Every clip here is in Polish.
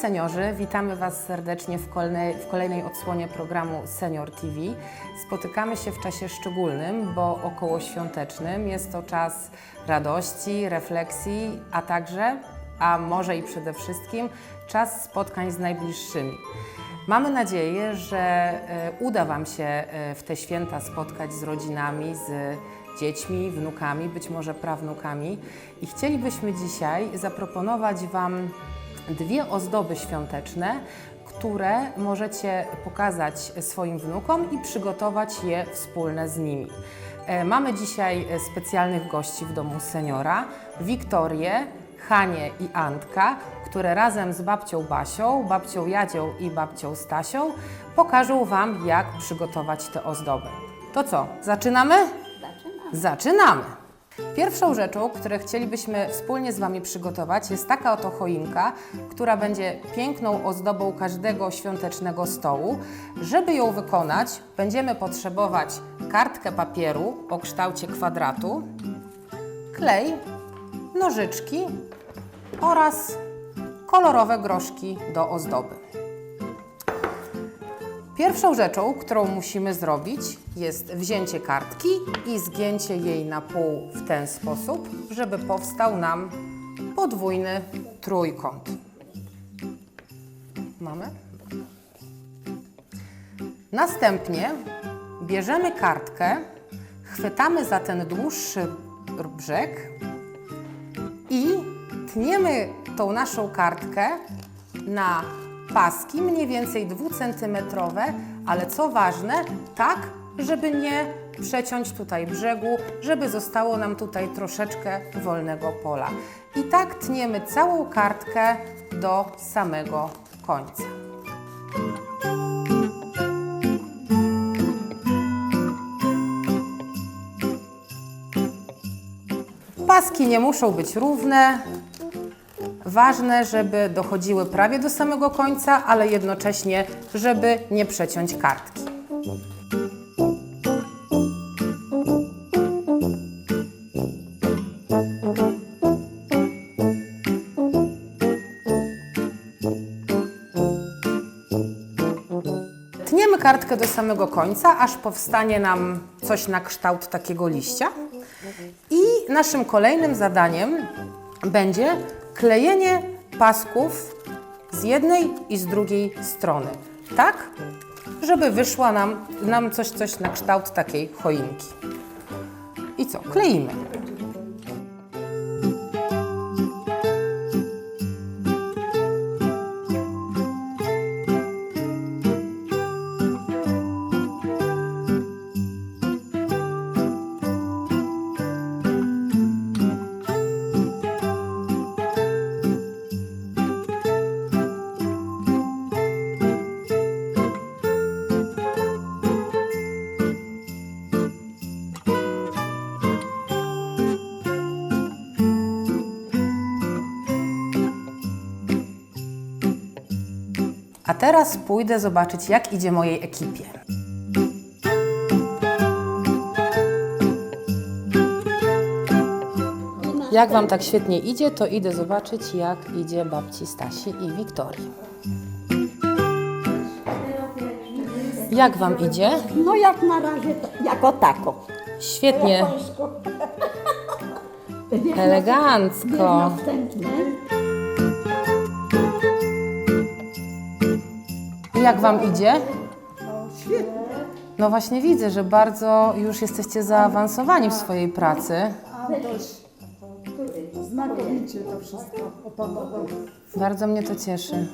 seniorzy, witamy Was serdecznie w kolejnej, w kolejnej odsłonie programu Senior TV. Spotykamy się w czasie szczególnym, bo okołoświątecznym. Jest to czas radości, refleksji, a także, a może i przede wszystkim, czas spotkań z najbliższymi. Mamy nadzieję, że e, uda Wam się e, w te święta spotkać z rodzinami, z dziećmi, wnukami, być może prawnukami. I chcielibyśmy dzisiaj zaproponować Wam dwie ozdoby świąteczne, które możecie pokazać swoim wnukom i przygotować je wspólne z nimi. E, Mamy dzisiaj specjalnych gości w domu seniora, Wiktorię, Hanię i Antka, które razem z babcią Basią, babcią Jadzią i babcią Stasią pokażą Wam, jak przygotować te ozdoby. To co, zaczynamy? Zaczynamy! Pierwszą rzeczą, które chcielibyśmy wspólnie z Wami przygotować, jest taka oto choinka, która będzie piękną ozdobą każdego świątecznego stołu. Żeby ją wykonać, będziemy potrzebować kartkę papieru o kształcie kwadratu, klej, nożyczki oraz kolorowe groszki do ozdoby. Pierwszą rzeczą, którą musimy zrobić, jest wzięcie kartki i zgięcie jej na pół w ten sposób, żeby powstał nam podwójny trójkąt. Mamy? Następnie bierzemy kartkę, chwytamy za ten dłuższy brzeg i tniemy tą naszą kartkę na paski mniej więcej dwucentymetrowe, ale co ważne, tak, żeby nie przeciąć tutaj brzegu, żeby zostało nam tutaj troszeczkę wolnego pola. I tak tniemy całą kartkę do samego końca. Paski nie muszą być równe. Ważne, żeby dochodziły prawie do samego końca, ale jednocześnie, żeby nie przeciąć kartki. Tniemy kartkę do samego końca, aż powstanie nam coś na kształt takiego liścia. I naszym kolejnym zadaniem będzie klejenie pasków z jednej i z drugiej strony. Tak, żeby wyszła nam, nam coś, coś na kształt takiej choinki. I co? Kleimy. Teraz pójdę zobaczyć, jak idzie mojej ekipie. Jak Wam tak świetnie idzie, to idę zobaczyć, jak idzie babci Stasi i Wiktorii. Jak Wam idzie? No jak na razie, to, jako tako. Świetnie, elegancko. Następne. Jak Wam idzie? No właśnie widzę, że bardzo już jesteście zaawansowani w swojej pracy. Znakomicie to wszystko opanował. Bardzo mnie to cieszy.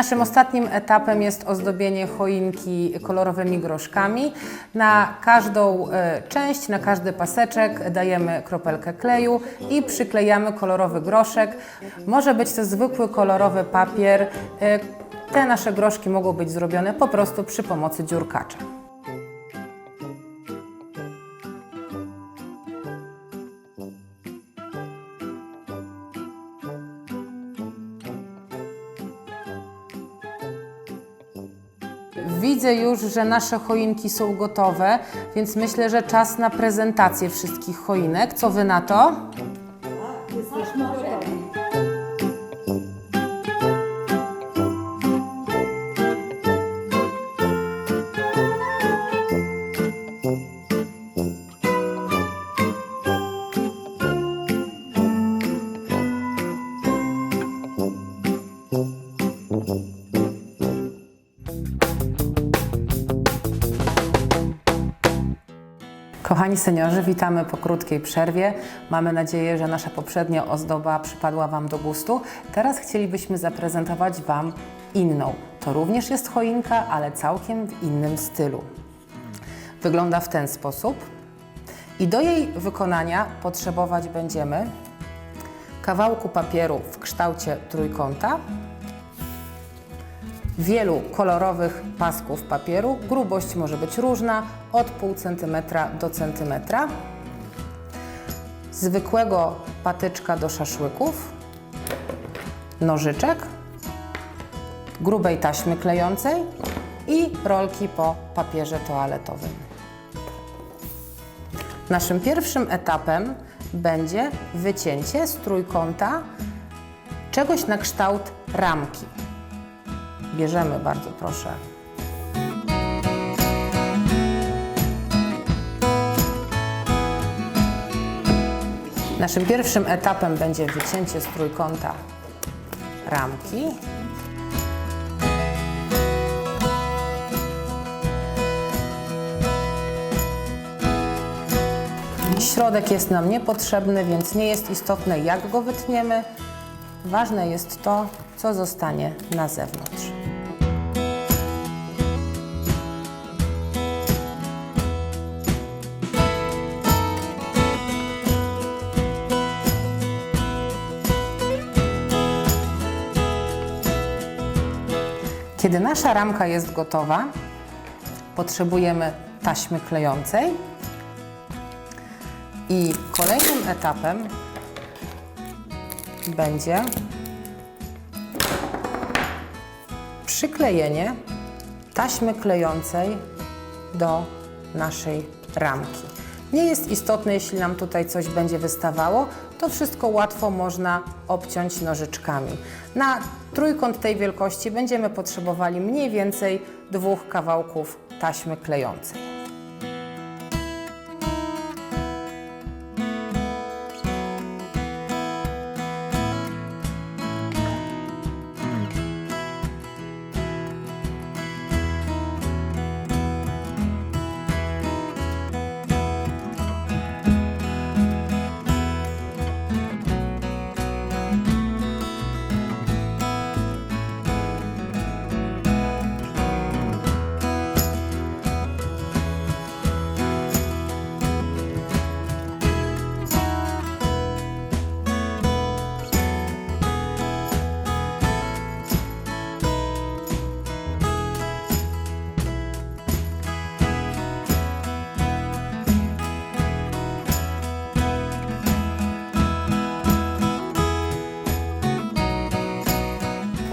Naszym ostatnim etapem jest ozdobienie choinki kolorowymi groszkami. Na każdą e, część, na każdy paseczek dajemy kropelkę kleju i przyklejamy kolorowy groszek. Może być to zwykły kolorowy papier. E, Te nasze groszki mogą być zrobione po prostu przy pomocy dziurkacza. Widzę już, że nasze choinki są gotowe, więc myślę, że czas na prezentację wszystkich choinek. Co wy na to? Kochani seniorzy, witamy po krótkiej przerwie. Mamy nadzieję, że nasza poprzednia ozdoba przypadła Wam do gustu. Teraz chcielibyśmy zaprezentować Wam inną. To również jest choinka, ale całkiem w innym stylu. Wygląda w ten sposób. I do jej wykonania potrzebować będziemy kawałku papieru w kształcie trójkąta, wielu kolorowych pasków papieru. Grubość może być różna, od pół centymetra do centymetra. Zwykłego patyczka do szaszłyków, nożyczek, grubej taśmy klejącej i rolki po papierze toaletowym. Naszym pierwszym etapem będzie wycięcie z trójkąta czegoś na kształt ramki. Bierzemy bardzo proszę. Naszym pierwszym etapem będzie wycięcie z trójkąta ramki. Środek jest nam niepotrzebny, więc nie jest istotne jak go wytniemy. Ważne jest to, co zostanie na zewnątrz. Kiedy nasza ramka jest gotowa, potrzebujemy taśmy klejącej i kolejnym etapem będzie przyklejenie taśmy klejącej do naszej ramki. Nie jest istotne, jeśli nam tutaj coś będzie wystawało, to wszystko łatwo można obciąć nożyczkami. Na trójkąt tej wielkości będziemy potrzebowali mniej więcej dwóch kawałków taśmy klejącej.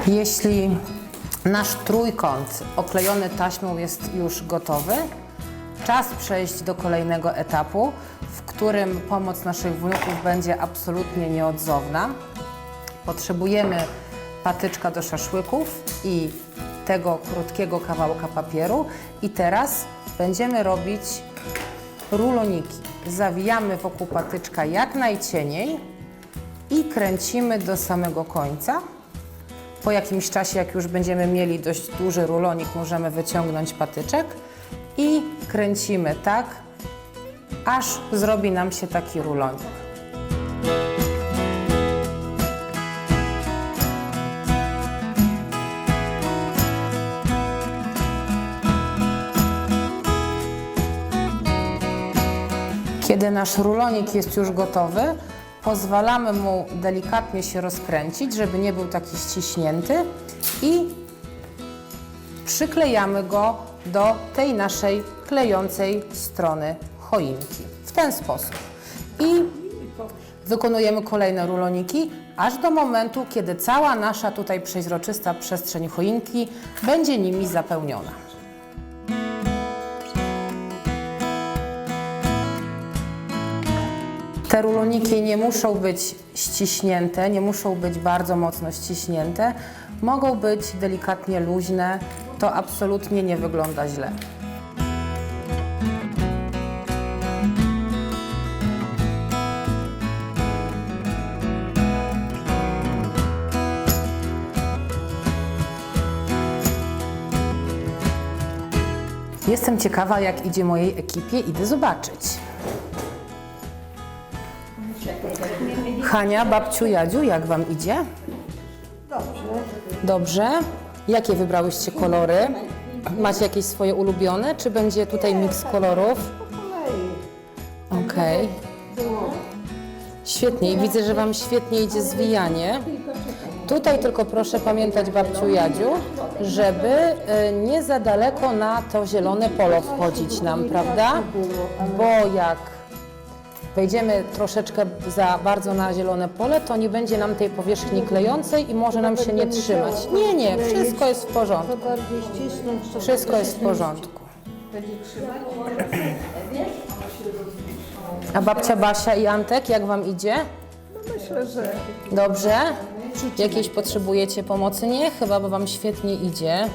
Jeśli nasz trójkąt oklejony taśmą jest już gotowy, czas przejść do kolejnego etapu, w którym pomoc naszych wnuków będzie absolutnie nieodzowna. Potrzebujemy patyczka do szaszłyków i tego krótkiego kawałka papieru. I teraz będziemy robić ruloniki. Zawijamy wokół patyczka jak najcieniej i kręcimy do samego końca. Po jakimś czasie, jak już będziemy mieli dość duży rulonik, możemy wyciągnąć patyczek i kręcimy tak, aż zrobi nam się taki rulonik. Kiedy nasz rulonik jest już gotowy, pozwalamy mu delikatnie się rozkręcić, żeby nie był taki ściśnięty i przyklejamy go do tej naszej klejącej strony choinki. W ten sposób. I wykonujemy kolejne ruloniki, aż do momentu, kiedy cała nasza tutaj przeźroczysta przestrzeń choinki będzie nimi zapełniona. Te ruloniki nie muszą być ściśnięte, nie muszą być bardzo mocno ściśnięte. Mogą być delikatnie luźne. To absolutnie nie wygląda źle. Jestem ciekawa, jak idzie mojej ekipie. Idę zobaczyć. Hania, babciu, Jadziu, jak Wam idzie? Dobrze. Dobrze. Jakie wybrałyście kolory? Macie jakieś swoje ulubione, czy będzie tutaj miks kolorów? Po kolei. Okej. Było. Świetnie. I widzę, że Wam świetnie idzie zwijanie. Tutaj tylko proszę pamiętać, babciu Jadziu, żeby y, nie za daleko na to zielone polo wchodzić nam, prawda? Bo jak wejdziemy troszeczkę za bardzo na zielone pole, to nie będzie nam tej powierzchni klejącej i może nam się nie trzymać. Nie, nie, wszystko jest w porządku. Wszystko jest w porządku. A babcia Basia i Antek, jak Wam idzie? No myślę, że Dobrze? Jakiejś potrzebujecie pomocy? Nie, chyba bo Wam świetnie idzie.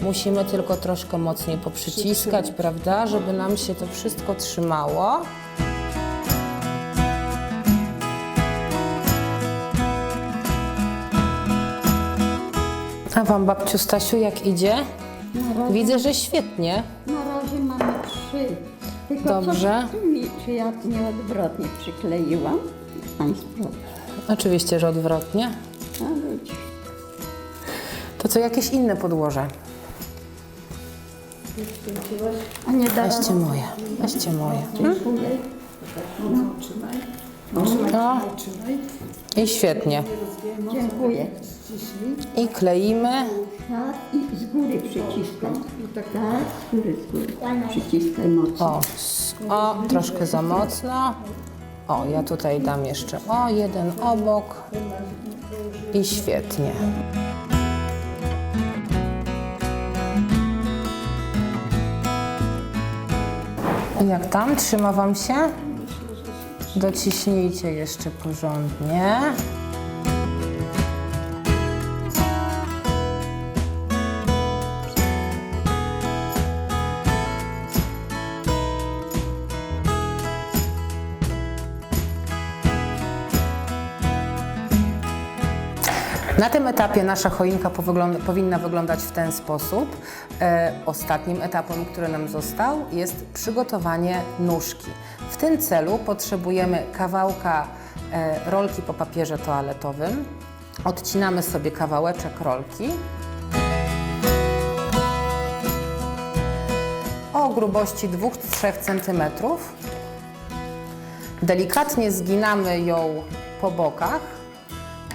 Musimy tylko troszkę mocniej poprzyciskać, prawda, żeby nam się to wszystko trzymało. A Wam, babciu Stasiu, jak idzie? Widzę, że świetnie. Na razie mamy trzy. Tylko Dobrze. Co, czy ja nieodwrotnie przykleiłam? Pani sprawdza. Oczywiście, że odwrotnie. A. To co, jakieś inne podłoże? A nie da Weźcie moje, weźcie moje. Dziękuję. No. I świetnie. Dziękuję. I kleimy. Tak i z góry przyciskaj. Tak, z góry, z góry. Przyciskaj mocno. O, o, troszkę za mocno. O, ja tutaj dam jeszcze o, jeden obok. I świetnie. Jak tam? Trzyma Wam się? Dociśnijcie jeszcze porządnie. Na tym etapie nasza choinka powinna wyglądać w ten sposób. E, ostatnim etapem, który nam został, jest przygotowanie nóżki. W tym celu potrzebujemy kawałka e, rolki po papierze toaletowym. Odcinamy sobie kawałeczek rolki. O grubości 2-3 cm. Delikatnie zginamy ją po bokach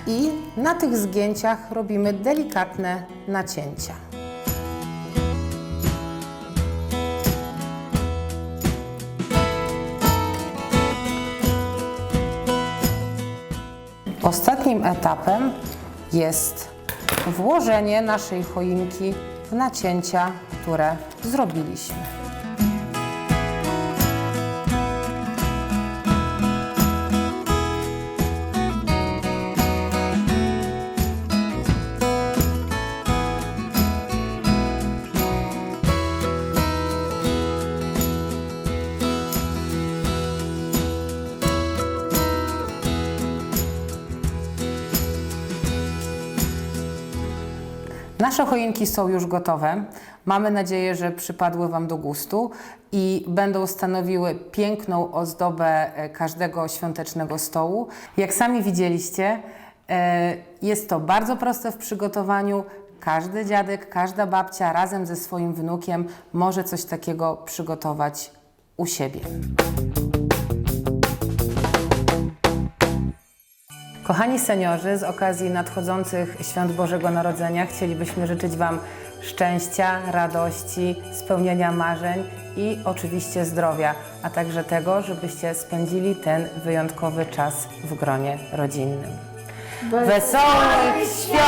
i na tych zgięciach robimy delikatne nacięcia. Ostatnim etapem jest włożenie naszej choinki w nacięcia, które zrobiliśmy. Nasze choinki są już gotowe. Mamy nadzieję, że przypadły Wam do gustu i będą stanowiły piękną ozdobę e, każdego świątecznego stołu. Jak sami widzieliście, e, jest to bardzo proste w przygotowaniu. Każdy dziadek, każda babcia razem ze swoim wnukiem może coś takiego przygotować u siebie. Kochani seniorzy, z okazji nadchodzących świąt Bożego Narodzenia chcielibyśmy życzyć Wam szczęścia, radości, spełnienia marzeń i oczywiście zdrowia, a także tego, żebyście spędzili ten wyjątkowy czas w gronie rodzinnym. Wesołych świąt!